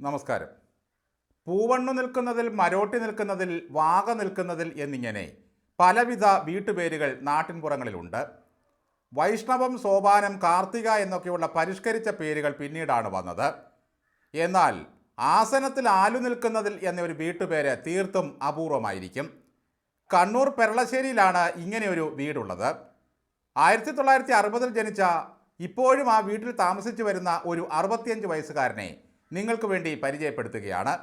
നമസ്കാരം. പൂവണ്ണു നിൽക്കുന്നതിൽ മരോട്ടി നിൽക്കുന്നതിൽ വാഗ നിൽക്കുന്നതിൽ എന്നിങ്ങനെ പലവിധ വീട്ടുപേരുകൾ നാട്ടിൻപുറങ്ങളിലുണ്ട്. വൈഷ്ണവം സോപാനം കാർത്തിക എന്നൊക്കെയുള്ള പരിഷ്കരിച്ച പേരുകൾ പിന്നീടാണ് വന്നത്. എന്നാൽ ആസനത്തിൽ ആലു നിൽക്കുന്നതിൽ എന്നൊരു വീട്ടുപേര് തീർത്തും അപൂർവമായിരിക്കും. കണ്ണൂർ പെരളശ്ശേരിയിലാണ് ഇങ്ങനെയൊരു വീടുള്ളത്. ആയിരത്തി തൊള്ളായിരത്തി അറുപതിൽ ജനിച്ച ഇപ്പോഴും ആ വീട്ടിൽ താമസിച്ചു വരുന്ന ഒരു അറുപത്തിയഞ്ച് വയസ്സുകാരനെ നിങ്ങൾക്ക് വേണ്ടി പരിചയപ്പെടുത്തുകയാണ്.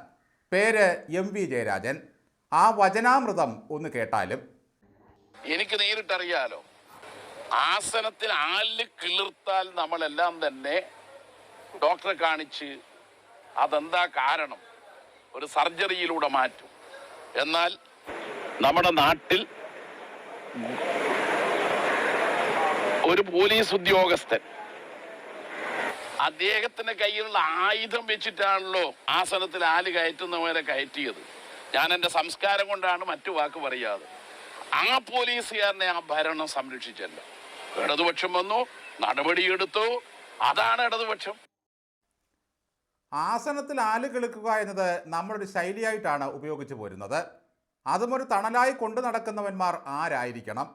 പേര് എം വി ജയരാജൻ. ആ വചനാമൃതം ഒന്ന് കേട്ടാലും എനിക്ക് നേരിട്ടറിയാലോ? ആസനത്തിൽ ആൽ കിളിർത്താൽ നമ്മളെല്ലാം തന്നെ ഡോക്ടറെ കാണിച്ച് അതെന്താ കാരണം? ഒരു സർജറിയിലൂടെ മാറ്റും. എന്നാൽ നമ്മുടെ നാട്ടിൽ ഒരു പോലീസ് ഉദ്യോഗസ്ഥൻ അദ്ദേഹത്തിന്റെ കയ്യിലുള്ള ആയുധം വെച്ചിട്ടാണല്ലോ ആസനത്തിൽ ആൽ കയറ്റുന്നവരെ കയറ്റിയത്. ഞാൻ എന്റെ സംസ്കാരം കൊണ്ടാണ് മറ്റു വാക്ക് പറയാതെ ആ പോലീസുകാരനെ ആ ഭരണം സംരക്ഷിച്ചല്ല. ഇടതുപക്ഷം വന്നു നടപടിയെടുത്തു. അതാണ് ഇടതുപക്ഷം. ആസനത്തിൽ ആൽ കിളുക്കുക എന്നത് നമ്മളൊരു ശൈലിയായിട്ടാണ് ഉപയോഗിച്ചു പോരുന്നത്. അതും ഒരു തണലായി കൊണ്ടു നടക്കുന്നവന്മാർ ആരായിരിക്കണം?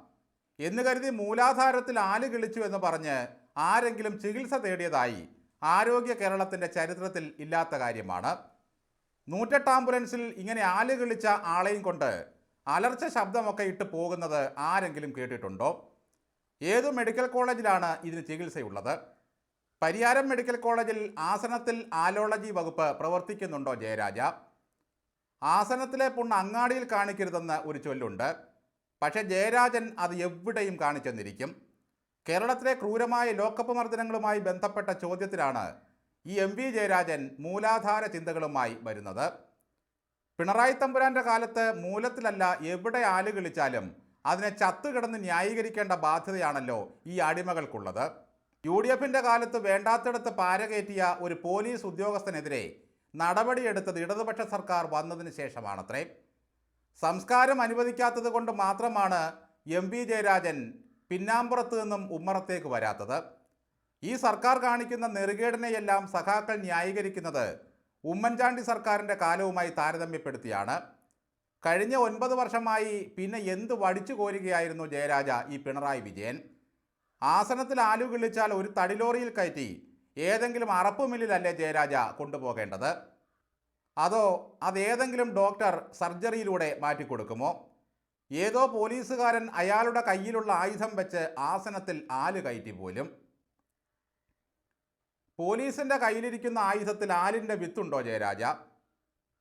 എന്ന് കരുതി മൂലാധാരത്തിൽ ആൽ കിളിച്ചു എന്ന് പറഞ്ഞ് ആരെങ്കിലും ചികിത്സ തേടിയതായി ആരോഗ്യ കേരളത്തിന്റെ ചരിത്രത്തിൽ ഇല്ലാത്ത കാര്യമാണ്. നൂറ്റെട്ട് ആംബുലൻസിൽ ഇങ്ങനെ ആൽ കിളിച്ച ആളെയും കൊണ്ട് അലർച്ച ശബ്ദമൊക്കെ ഇട്ട് പോകുന്നത് ആരെങ്കിലും കേട്ടിട്ടുണ്ടോ? ഏതു മെഡിക്കൽ കോളേജിലാണ് ഇതിന് ചികിത്സയുള്ളത്? പരിയാരം മെഡിക്കൽ കോളേജിൽ ആസനത്തിൽ ആലോളജി വകുപ്പ് പ്രവർത്തിക്കുന്നുണ്ടോ ജയരാജ? ആസനത്തിലെ പുണ്ണ് അങ്ങാടിയിൽ കാണിക്കരുതെന്ന് ഒരു ചൊല്ലുണ്ട്. പക്ഷേ ജയരാജൻ അത് എവിടെയും കാണിച്ചെന്നിരിക്കും. കേരളത്തിലെ ക്രൂരമായ ലോക്കപ്പ് മർദ്ദനങ്ങളുമായി ബന്ധപ്പെട്ട ചോദ്യത്തിലാണ് ഈ എം വി ജയരാജൻ മൂലാധാര ചിന്തകളുമായി വരുന്നത്. പിണറായി തമ്പുരാന്റെ കാലത്ത് മൂലത്തിലല്ല എവിടെ ആൽ കിളിച്ചാലും അതിനെ ചത്തുകിടന്ന് ന്യായീകരിക്കേണ്ട ബാധ്യതയാണല്ലോ ഈ അടിമകൾക്കുള്ളത്. യു ഡി എഫിന്റെ കാലത്ത് വേണ്ടാത്തിടത്ത് പാരകയറ്റിയ ഒരു പോലീസ് ഉദ്യോഗസ്ഥനെതിരെ നടപടിയെടുത്തത് ഇടതുപക്ഷ സർക്കാർ വന്നതിന് ശേഷമാണത്രേ. സംസ്കാരം അനുവദിക്കാത്തത് കൊണ്ട് മാത്രമാണ് എം വി ജയരാജൻ പിന്നാമ്പുറത്ത് നിന്നും ഉമ്മറത്തേക്ക് വരാത്തത്. ഈ സർക്കാർ കാണിക്കുന്ന നെറുകേടിനെയെല്ലാം സഖാക്കൾ ന്യായീകരിക്കുന്നത് ഉമ്മൻചാണ്ടി സർക്കാരിന്റെ കാലവുമായി താരതമ്യപ്പെടുത്തിയാണ്. കഴിഞ്ഞ ഒൻപത് വർഷമായി പിന്നെ എന്ത് വടിച്ചു കോരുകയായിരുന്നു ജയരാജ ഈ പിണറായി വിജയൻ? ആസനത്തിൽ ആലു കിളിച്ചാൽ ഒരു തടിലോറിയിൽ കയറ്റി ഏതെങ്കിലും അറപ്പ് മില്ലിലല്ലേ ജയരാജ കൊണ്ടുപോകേണ്ടത്? അതോ അതേതെങ്കിലും ഡോക്ടർ സർജറിയിലൂടെ മാറ്റിക്കൊടുക്കുമോ? ഏതോ പോലീസുകാരൻ അയാളുടെ കയ്യിലുള്ള ആയുധം വെച്ച് ആസനത്തിൽ ആൽ കയറ്റി പോലും. പോലീസിന്റെ കയ്യിലിരിക്കുന്ന ആയുധത്തിൽ ആലിന്റെ വിത്തുണ്ടോ ജയരാജ?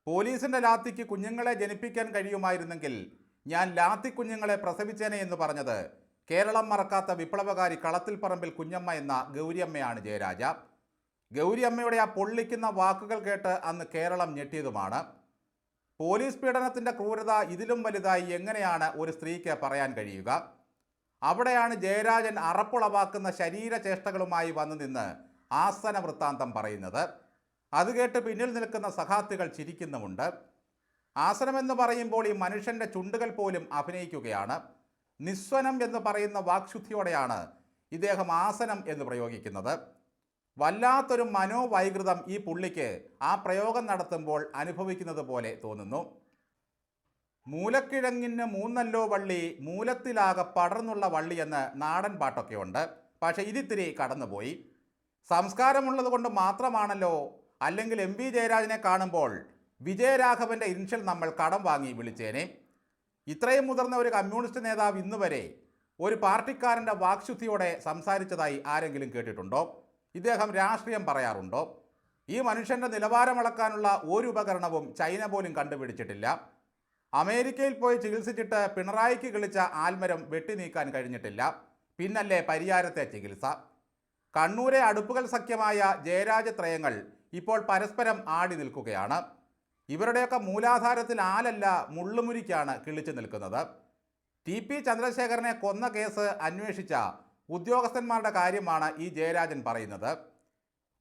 പോലീസിന്റെ ലാത്തിക്ക് കുഞ്ഞുങ്ങളെ ജനിപ്പിക്കാൻ കഴിയുമായിരുന്നെങ്കിൽ ഞാൻ ലാത്തി കുഞ്ഞുങ്ങളെ പ്രസവിച്ചേനെ എന്ന് പറഞ്ഞത് കേരളം മറക്കാത്ത വിപ്ലവകാരി കളത്തിൽ പറമ്പിൽ കുഞ്ഞമ്മ എന്ന ഗൗരിയമ്മയാണ് ജയരാജ. ഗൗരിയമ്മയുടെ ആ പൊള്ളിക്കുന്ന വാക്കുകൾ കേട്ട് അന്ന് കേരളം ഞെട്ടിയതുമാണ്. പോലീസ് പീഡനത്തിന്റെ ക്രൂരത ഇതിലും വലുതായി എങ്ങനെയാണ് ഒരു സ്ത്രീക്ക് പറയാൻ കഴിയുക? അവിടെയാണ് ജയരാജൻ അറപ്പുളവാക്കുന്ന ശരീരചേഷ്ടകളുമായി വന്നു നിന്ന് ആസന വൃത്താന്തം പറയുന്നത്. അത് കേട്ട് പിന്നിൽ നിൽക്കുന്ന സഹാത്തുകൾ ചിരിക്കുന്നുമുണ്ട്. ആസനമെന്ന് പറയുമ്പോൾ ഈ മനുഷ്യന്റെ ചുണ്ടുകൾ പോലും അഭിനയിക്കുകയാണ്. നിസ്വനം എന്ന് പറയുന്ന വാക്ശുദ്ധിയോടെയാണ് ഇദ്ദേഹം ആസനം എന്ന് പ്രയോഗിക്കുന്നത്. വല്ലാത്തൊരു മനോവൈകൃതം ഈ പുള്ളിക്ക് ആ പ്രയോഗം നടത്തുമ്പോൾ അനുഭവിക്കുന്നത് പോലെ തോന്നുന്നു. മൂലക്കിഴങ്ങിന് മൂന്നല്ലോ വള്ളി മൂലത്തിലാകെ പടർന്നുള്ള വള്ളി എന്ന് നാടൻ പാട്ടൊക്കെ ഉണ്ട്. പക്ഷേ ഇതിത്തിരി കടന്നുപോയി. സംസ്കാരമുള്ളത് കൊണ്ട് മാത്രമാണല്ലോ അല്ലെങ്കിൽ എം വി ജയരാജനെ കാണുമ്പോൾ വിജയരാഘവന്റെ ഇൻഷൽ നമ്മൾ കടം വാങ്ങി വിളിച്ചേനെ. ഇത്രയും മുതിർന്ന ഒരു കമ്മ്യൂണിസ്റ്റ് നേതാവ് ഇന്നുവരെ ഒരു പാർട്ടിക്കാരന്റെ വാക്ശുദ്ധിയോടെ സംസാരിച്ചതായി ആരെങ്കിലും കേട്ടിട്ടുണ്ടോ? ഇദ്ദേഹം രാഷ്ട്രീയം പറയാറുണ്ടോ? ഈ മനുഷ്യന്റെ നിലവാരമളക്കാനുള്ള ഒരു ഉപകരണവും ചൈന പോലും കണ്ടുപിടിച്ചിട്ടില്ല. അമേരിക്കയിൽ പോയി ചികിത്സിച്ചിട്ട് പിണറായിക്ക് കിളിച്ച ആൽമരം വെട്ടി നീക്കാൻ കഴിഞ്ഞിട്ടില്ല. പിന്നല്ലേ പരിയാരത്തെ ചികിത്സ. കണ്ണൂരെ അടുപ്പുകൾ സഖ്യമായ ജയരാജത്രയങ്ങൾ ഇപ്പോൾ പരസ്പരം ആടി നിൽക്കുകയാണ്. ഇവരുടെയൊക്കെ മൂലാധാരത്തിൽ ആലല്ല മുള്ളുമുരിക്കാണ് കിളിച്ചു നിൽക്കുന്നത്. ടി പി ചന്ദ്രശേഖരനെ കൊന്ന കേസ് അന്വേഷിച്ച ഉദ്യോഗസ്ഥന്മാരുടെ കാര്യമാണ് ഈ ജയരാജൻ പറയുന്നത്.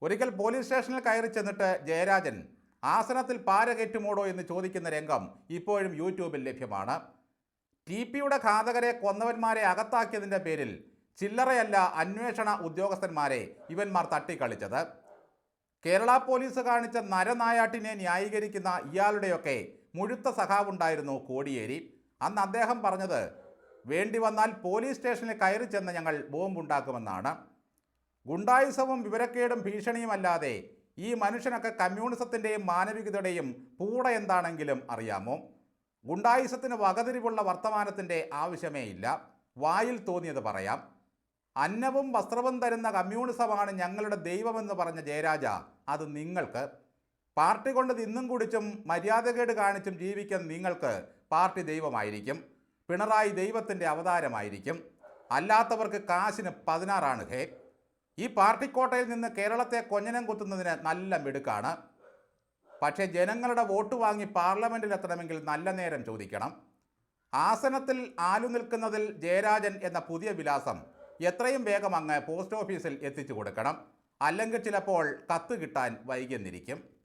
ഒരിക്കൽ പോലീസ് സ്റ്റേഷനിൽ കയറി ചെന്നിട്ട് ജയരാജൻ ആസനത്തിൽ പാര കയറ്റുമോടോ എന്ന് ചോദിക്കുന്ന രംഗം ഇപ്പോഴും യൂട്യൂബിൽ ലഭ്യമാണ്. ടി പിയുടെ ഘാതകരെ കൊന്നവന്മാരെ അകത്താക്കിയതിന്റെ പേരിൽ ചില്ലറയല്ല അന്വേഷണ ഉദ്യോഗസ്ഥന്മാരെ ഇവന്മാർ തട്ടിക്കളിച്ചത്. കേരള പോലീസ് കാണിച്ച നരനായാട്ടിനെ ന്യായീകരിക്കുന്ന ഇയാളുടെയൊക്കെ മുഴുത്ത സഖാവുണ്ടായിരുന്നു കോടിയേരി. അന്ന് അദ്ദേഹം പറഞ്ഞത് വേണ്ടി വന്നാൽ പോലീസ് സ്റ്റേഷനിൽ കയറി ചെന്ന് ഞങ്ങൾ ബോംബുണ്ടാക്കുമെന്നാണ്. ഗുണ്ടായുസവും വിവരക്കേടും ഭീഷണിയുമല്ലാതെ ഈ മനുഷ്യനൊക്കെ കമ്മ്യൂണിസത്തിന്റെയും മാനവികതയുടെയും പൂട എന്താണെങ്കിലും അറിയാമോ? ഗുണ്ടായുസത്തിന് വകതിരിവുള്ള വർത്തമാനത്തിന്റെ ആവശ്യമേ ഇല്ല വായിൽ തോന്നിയത് പറയാം. അന്നവും വസ്ത്രവും തരുന്ന കമ്മ്യൂണിസമാണ് ഞങ്ങളുടെ ദൈവമെന്ന് പറഞ്ഞ ജയരാജ അത് നിങ്ങൾക്ക്. പാർട്ടി കൊണ്ട് തിന്നും കുടിച്ചും മര്യാദകേട് കാണിച്ചും ജീവിക്കുന്ന നിങ്ങൾക്ക് പാർട്ടി ദൈവമായിരിക്കും. പിണറായി ദൈവത്തിന്റെ അവതാരമായിരിക്കും. അല്ലാത്തവർക്ക് കാശിന് പതിനാറാണ് ഹേ. ഈ പാർട്ടിക്കോട്ടയിൽ നിന്ന് കേരളത്തെ കൊഞ്ഞനം കുത്തുന്നതിന് നല്ല മിടുക്കാണ്. പക്ഷേ ജനങ്ങളുടെ വോട്ട് വാങ്ങി പാർലമെന്റിൽ എത്തണമെങ്കിൽ നല്ല നേരം ചോദിക്കണം. ആസനത്തിൽ ആലു നിൽക്കുന്നതിൽ ജയരാജൻ എന്ന പുതിയ വിലാസം എത്രയും വേഗം അങ്ങ് പോസ്റ്റ് ഓഫീസിൽ എത്തിച്ചു കൊടുക്കണം. അല്ലെങ്കിൽ ചിലപ്പോൾ കത്ത് കിട്ടാൻ വൈകിയെന്നിരിക്കും